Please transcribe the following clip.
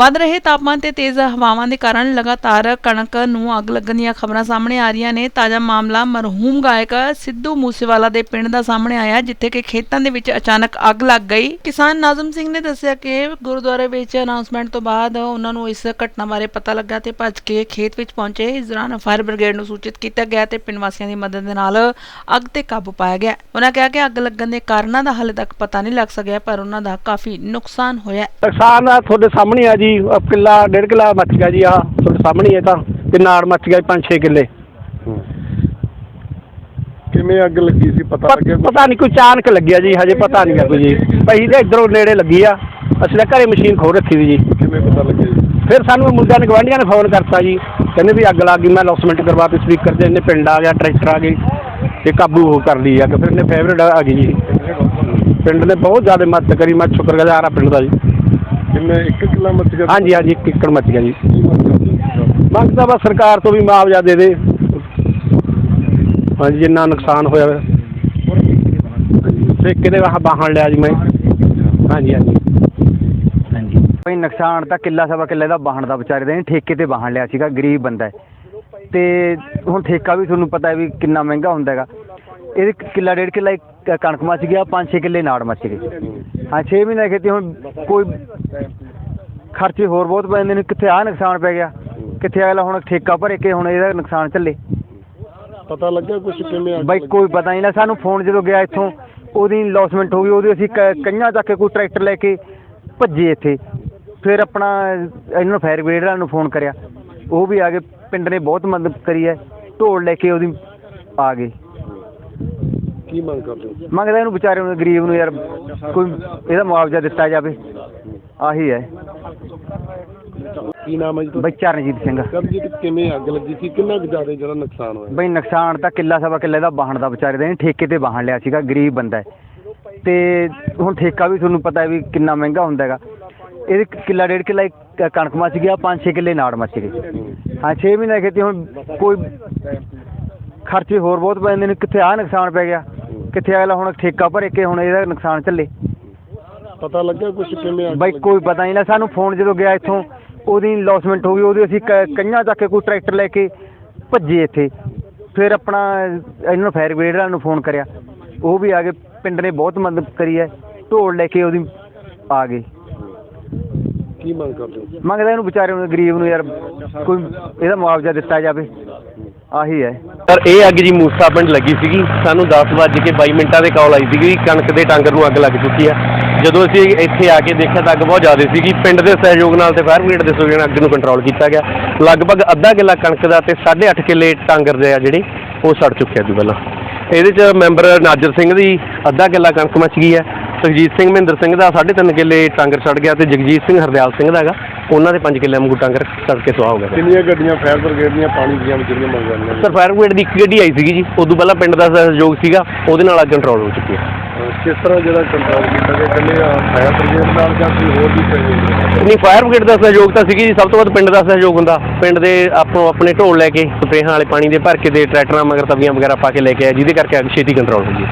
ਵੱਧ ਰਹੇ ਤਾਪਮਾਨ ਤੇ ਤੇਜ਼ ਹਵਾਵਾਂ ਦੇ ਕਾਰਨ ਲਗਾਤਾਰ ਕਣਕ ਨੂੰ ਅੱਗ ਲੱਗਣ ਦੀਆਂ ਖਬਰਾਂ ਸਾਹਮਣੇ ਆ ਰਹੀਆਂ ਨੇ। ਤਾਜ਼ਾ ਮਾਮਲਾ ਮਰਹੂਮ ਗਾਇਕ ਸਿੱਧੂ ਮੂਸੇਵਾਲਾ ਦੇ ਪਿੰਡ ਦਾ ਸਾਹਮਣੇ ਆਇਆ, ਜਿੱਥੇ ਕਿ ਖੇਤਾਂ ਦੇ ਵਿੱਚ ਅਚਾਨਕ ਅੱਗ ਲੱਗ ਗਈ। ਕਿਸਾਨ ਨਾਜ਼ਮ ਸਿੰਘ ਨੇ ਦੱਸਿਆ ਕਿ ਗੁਰਦੁਆਰੇ ਵਿੱਚ ਅਨਾਉਂਸਮੈਂਟ ਤੋਂ ਬਾਅਦ ਉਹਨਾਂ ਨੂੰ ਇਸ ਘਟਨਾ ਬਾਰੇ ਪਤਾ ਲੱਗਾ ਤੇ ਭੱਜ ਕੇ ਖੇਤ ਵਿੱਚ ਪਹੁੰਚੇ। ਇਸ ਦੌਰਾਨ ਫਾਇਰ ਬ੍ਰਿਗੇਡ ਨੂੰ ਸੂਚਿਤ ਕੀਤਾ ਗਿਆ ਤੇ ਪਿੰਡ ਵਾਸੀਆਂ ਦੀ ਮਦਦ ਦੇ ਨਾਲ ਅੱਗ ਤੇ ਕਾਬੂ ਪਾਇਆ ਗਿਆ। ਉਹਨਾਂ ਕਿਹਾ ਕਿ ਅੱਗ ਲੱਗਣ ਦੇ ਕਾਰਨਾਂ ਦਾ ਹਾਲੇ ਤੱਕ ਪਤਾ ਨਹੀਂ ਲੱਗ ਸਕਿਆ, ਪਰ ਉਹਨਾਂ ਦਾ ਕਾਫੀ ਨੁਕਸਾਨ ਹੋਇਆ ਨੁਕਸਾਨ ਤੁਹਾਡੇ ਸਾਹਮਣੇ ਆ ਜੀ। ਆਹ ਕਿੱਲਾ ਡੇਢ ਕਿੱਲਾ ਮੱਚ ਗਿਆ ਜੀ ਆ ਤੁਹਾਡੇ ਸਾਹਮਣੇ ਹੈ ਤਾਂ ਤੇ ਨਾੜ ਮੱਚ ਗਿਆ 5-6 ਕਿੱਲੇ। ਕਿਵੇਂ ਅੱਗ ਲੱਗੀ ਸੀ ਪਤਾ ਪ- ਲੱਗਿਆ ਪਤਾ ਨਹੀਂ ਕੋਈ ਚਾਨਕ ਲੱਗਿਆ ਜੀ ਹਜੇ ਪਤਾ ਨਹੀਂ ਕੋਈ ਜੀ। ਅਸੀਂ ਤੇ ਇਧਰੋਂ ਨੇੜੇ ਲੱਗੀ ਆ ਅਸੀਂ ਤਾਂ ਘਰੇ ਮਸ਼ੀਨ ਖੋਲ ਰੱਖੀ ਸੀ ਜੀ। ਕਿਵੇਂ ਪਤਾ ਲੱਗਿਆ ਜੀ? ਫਿਰ ਸਾਨੂੰ ਮੁੰਡਿਆਂ ਨੇ ਗਵਾਂਢੀਆਂ ਨੇ ਫੋਨ ਕਰਤਾ ਜੀ ਕਹਿੰਦੇ ਵੀ ਅੱਗ ਲੱਗ ਗਈ ਮੈਂ ਲੌਸਮੈਂਟ ਕਰਵਾਤੀ ਸਪੀਕਰ ਤੇ ਇਹਨੇ ਪਿੰਡ ਆ ਗਿਆ ਟਰੈਕਟਰ ਆ ਗਈ ਤੇ ਕਾਬੂ ਹੋ ਕਰ ਲਈ ਅੱਗ ਫਿਰ ਇਹਨੇ ਫੇਵਰੇਟ ਆ ਗਈ ਜੀ। ਪਿੰਡ ਨੇ ਬਹੁਤ ਜ਼ਿਆਦਾ ਮਦਦ ਕਰੀ ਮੈਂ ਸ਼ੁਕਰਗੁਜ਼ਾਰ ਆ ਪਿੰਡ ਦਾ ਜੀ। ਕਿੰਨੇ ਇੱਕ ਕਿੱਲਾ ਮੱਚ ਗਿਆ ਹਾਂਜੀ ਹਾਂਜੀ ਇੱਕ ਏਕੜ ਮੱਚ ਗਿਆ ਜੀ। ਮੰਗ ਤਾਂ ਬਸ ਸਰਕਾਰ ਤੋਂ ਵੀ ਮੁਆਵਜ਼ਾ ਦੇ ਦੇ। ਹਾਂਜੀ ਜਿੰਨਾ ਨੁਕਸਾਨ ਹੋਇਆ ਵਾ। ਠੇਕੇ ਦੇ ਵਾਹ ਬਾਹਣ ਲਿਆ ਜੀ ਮੈਂ। ਹਾਂਜੀ ਹਾਂਜੀ। ਹਾਂਜੀ। ਭਾਈ ਨੁਕਸਾਨ ਤਾਂ ਕਿੱਲਾ ਸਵਾ ਕਿੱਲੇ ਦਾ ਵਾਹਣ ਦਾ ਵਿਚਾਰੇ ਦਾ ਠੇਕੇ ਤੇ ਵਾਹਣ ਲਿਆ ਸੀਗਾ ਗਰੀਬ ਬੰਦਾ ਹੈ। ਤੇ ਹੁਣ ਠੇਕਾ ਵੀ ਤੁਹਾਨੂੰ ਪਤਾ ਹੈ ਵੀ ਕਿੰਨਾ ਮਹਿੰਗਾ ਹੁੰਦਾ ਹੈਗਾ। ਇਹਦੇ ਕਿੱਲਾ ਡੇਢ ਕਿੱਲਾ ਇੱਕ ਕਣਕ ਮੱਚ ਗਿਆ 5-6 ਕਿੱਲੇ ਨਾੜ ਮੱਚ ਗਏ। ਹਾਂ 6 ਮਹੀਨੇ ਖੇਤੀ ਹੁਣ ਕੋਈ ਖਰਚੇ ਹੋਰ ਬਹੁਤ ਪੈ ਜਾਂਦੇ ਨੇ ਕਿੱਥੇ ਆ ਨੁਕਸਾਨ ਪੈ ਗਿਆ ਕਿੱਥੇ ਅਗਲਾ ਹੁਣ ਠੇਕਾ ਭਰੇ ਕੇ ਹੁਣ ਇਹਦਾ ਨੁਕਸਾਨ ਝੱਲੇ ਪਤਾ ਲੱਗਿਆ ਕੁਝ ਕਿਵੇਂ ਅੱਗ ਬਾਈ? ਕੋਈ ਪਤਾ ਨਹੀਂ ਨਾ ਸਾਨੂੰ ਫੋਨ ਜਦੋਂ ਗਿਆ ਇੱਥੋਂ ਉਹਦੀ ਲੌਸਮੈਂਟ ਹੋ ਗਈ ਉਹਦੀ ਅਸੀਂ ਕ- ਕਈਆਂ ਚੱਕ ਕੇ ਕੋਈ ਟਰੈਕਟਰ ਲੈ ਕੇ ਭੱਜੇ ਇੱਥੇ। ਫਿਰ ਆਪਣਾ ਇਹਨਾਂ ਨੂੰ ਫਾਇਰ ਬ੍ਰਿਗੇਡ ਵਾਲਿਆਂ ਨੂੰ ਫੋਨ ਕਰਿਆ। ਉਹ ਵੀ ਆ ਗਏ ਪਿੰਡ ਨੇ ਬਹੁਤ ਮਦਦ ਕਰੀ ਹੈ ਢੋਲ ਲੈ ਕੇ ਉਹਦੀ ਆ ਗਏ। ਕੀ ਮੰਗ ਕਰਦੇ ਹੋ? ਮੰਗਦਾ ਇਹਨੂੰ ਵਿਚਾਰੇ ਨੂੰ ਗਰੀਬ ਨੂੰ ਯਾਰ ਕੋਈ ਇਹਦਾ ਮੁਆਵਜ਼ਾ ਦਿੱਤਾ ਜਾਵੇ। ਆਹੀ ਹੈ। ਕੀ ਨਾਮ ਹੈ ਜੀ ਤੁਹਾਡਾ? ਬਈ ਚਰਨਜੀਤ ਸਿੰਘ। ਕਬਜੀਤ ਕਿਵੇਂ ਅੱਗ ਲੱਗੀ ਸੀ? ਕਿੰਨਾ ਕੁ ਜ਼ਿਆਦਾ ਜਿਹੜਾ ਨੁਕਸਾਨ ਹੋਇਆ? ਬਈ ਨੁਕਸਾਨ ਤਾਂ ਕਿੱਲਾ ਸਵਾ ਕਿੱਲੇ ਦਾ ਵਾਹਣ ਦਾ ਵਿਚਾਰੇ ਦਾ ਇਹਨੇ ਠੇਕੇ ਤੇ ਵਾਹਣ ਲਿਆ ਸੀਗਾ ਗਰੀਬ ਬੰਦਾ ਹੈ। ਤੇ ਹੁਣ ਠੇਕਾ ਵੀ ਤੁਹਾਨੂੰ ਪਤਾ ਹੈ ਵੀ ਕਿੰਨਾ ਮਹਿੰਗਾ ਹੁੰਦਾ ਹੈਗਾ। ਇਹਦੇ ਕ- ਕਿੱਲਾ ਡੇਢ ਕਿੱਲਾ ਕਣਕ ਮੱਚ ਗਿਆ 5-6 ਕਿੱਲੇ ਨਾੜ ਮੱਚ ਗਏ। ਹਾਂ 6 ਮਹੀਨੇ ਖੇਤੀ ਹੁਣ ਕੋਈ ਖਰਚੇ ਹੋਰ ਬਹੁਤ ਪੈ ਜਾਂਦੇ ਨੇ ਕਿੱਥੇ ਆ ਨੁਕਸਾਨ ਪੈ ਗਿਆ। ਕਿੱਥੇ ਅਗਲਾ ਹੁਣ ਠੇਕਾ ਭਰੇ ਕੇ ਹੁਣ ਇਹਦਾ ਨੁਕਸਾਨ ਝੱਲੇ ਪਤਾ ਲੱਗਿਆ ਕੁਝ ਕਿਵੇਂ ਅੱਗ ਬਾਈ ਲੱਗੀ? ਕੋਈ ਪਤਾ ਨਹੀਂ ਨਾ ਸਾਨੂੰ ਫੋਨ ਜਦੋਂ ਗਿਆ ਇੱਥੋਂ ਉਹਦੀ ਲੌਸਮੈਂਟ ਹੋ ਗਈ ਉਹਦੀ ਅਸੀਂ ਕ- ਕਈਆਂ ਚੱਕ ਕੇ ਕੋਈ ਟਰੈਕਟਰ ਲੈ ਕੇ ਭੱਜੇ ਇੱਥੇ। ਫਿਰ ਆਪਣਾ ਇਹਨਾਂ ਨੂੰ ਫਾਇਰ ਬ੍ਰਿਗੇਡ ਵਾਲਿਆਂ ਨੂੰ ਫੋਨ ਕਰਿਆ। ਉਹ ਵੀ ਆ ਗਏ ਪਿੰਡ ਨੇ ਬਹੁਤ ਮਦਦ ਕਰੀ ਹੈ ਢੋਲ ਲੈ ਕੇ ਉਹਦੀ ਆ ਗਏ। ਕੀ ਮੰਗ ਕਰਦੇ ਹੋ? ਮੰਗਦਾ ਇਹਨੂੰ ਵਿਚਾਰੇ ਨੂੰ ਗਰੀਬ ਨੂੰ ਯਾਰ ਕੋਈ ਇਹਦਾ ਮੁਆਵਜ਼ਾ ਦਿੱਤਾ ਜਾਵੇ। ਆਹੀ ਹੈ। ਸਰ, ਇਹ ਅੱਗ ਜੀ ਮੂਸਾ ਪਿੰਡ ਲੱਗੀ ਸੀਗੀ। ਸਾਨੂੰ 10:22 ਮਿੰਟਾਂ ਦੇ ਕਾਲ ਆਈ ਸੀਗੀ ਵੀ ਕਣਕ ਦੇ ਟਾਂਗਰ ਨੂੰ ਅੱਗ ਲੱਗ ਚੁੱਕੀ ਆ। ਜਦੋਂ ਅਸੀਂ ਇੱਥੇ ਆ ਕੇ ਦੇਖਿਆ ਤਾਂ ਅੱਗ ਬਹੁਤ ਜ਼ਿਆਦਾ ਸੀਗੀ। ਪਿੰਡ ਦੇ ਸਹਿਯੋਗ ਨਾਲ ਤੇ ਫਾਇਰ ਬ੍ਰਿਗੇਡ ਦੇ ਸਹਿਯੋਗ ਨਾਲ ਅੱਗ ਨੂੰ ਕੰਟਰੋਲ ਕੀਤਾ ਗਿਆ। ਲਗਭਗ ਅੱਧਾ ਕਿੱਲਾ ਕਣਕ ਦਾ ਤੇ 8.5 ਕਿੱਲੇ ਟਾਂਗਰ ਦੇ ਆ ਜਿਹੜੇ, ਉਹ ਸੜ ਚੁੱਕਿਆ ਜੀ ਪਹਿਲਾਂ। ਇਹਦੇ ਚ ਮੈਂਬਰ ਨਾਜਰ ਸਿੰਘ ਦੀ ਅੱਧਾ ਕਿੱਲਾ ਕਣਕ ਮੱਚ ਗਈ ਹੈ ਸੁਖਜੀਤ ਸਿੰਘ, ਮਹਿੰਦਰ ਸਿੰਘ ਦਾ 3.5 ਕਿੱਲੇ ਟਾਂਗਰ ਸੜ ਗਿਆ ਤੇ ਜਗਜੀਤ ਸਿੰਘ ਹਰਦਿਆਲ ਸਿੰਘ ਦਾ ਹੈਗਾ। ਉਹਨਾਂ ਦੇ 5 ਕਿੱਲੇ ਵਾਂਗੂ ਟਾਂਗਰ ਸੜ ਕੇ ਸੁਆਹ ਹੋ ਗਿਆ ਕਿੰਨੀਆਂ ਗੱਡੀਆਂ ਫਾਇਰ ਬ੍ਰਿਗੇਡ ਦੀਆਂ ਪਾਣੀ ਦੀਆਂ ਜਿਹੜੀਆਂ ਮੰਗ ਜਾਂਦੀਆਂ ਨੇ? ਸਰ ਫਾਇਰ ਬ੍ਰਿਗੇਡ ਦੀ ਇੱਕ ਗੱਡੀ ਆਈ ਸੀਗੀ ਜੀ। ਉਦੋਂ ਪਹਿਲਾਂ ਪਿੰਡ ਦਾ ਸਹਿਯੋਗ ਸੀਗਾ ਉਹਦੇ ਨਾਲ ਅੱਗ ਕੰਟਰੋਲ ਹੋ ਚੁੱਕੀ ਹੈ। ਅਹ ਕਿਸ ਤਰ੍ਹਾਂ ਜਿਹੜਾ ਕੰਟਰੋਲ ਕੀਤਾ ਗਿਆ? ਕੱਲੇ ਫਾਇਰ ਬ੍ਰਿਗੇਡ ਨਾਲ ਜਾਂ ਕੋਈ ਹੋਰ ਵੀ ਸਹਿਯੋਗ ਨਹੀਂ ਫਾਇਰ ਬ੍ਰਿਗੇਡ ਦਾ ਸਹਿਯੋਗ ਤਾਂ ਸੀਗੀ ਜੀ। ਸਭ ਤੋਂ ਵੱਧ ਪਿੰਡ ਦਾ ਸਹਿਯੋਗ ਹੁੰਦਾ। ਪਿੰਡ ਦੇ ਆਪੋ ਆਪਣੇ ਢੋਲ ਲੈ ਕੇ ਸਪਰੇਹਾਂ ਵਾਲੇ ਪਾਣੀ ਦੇ ਭਰ ਕੇ ਦੇ ਟਰੈਕਟਰਾਂ ਮਗਰ ਤਵੀਆਂ ਵਗੈਰਾ ਪਾ ਕੇ ਲੈ ਕੇ ਆਏ ਜਿਹਦੇ ਕਰਕੇ ਅੱਗ ਛੇਤੀ ਕੰਟਰੋਲ ਹੋ ਗਈ।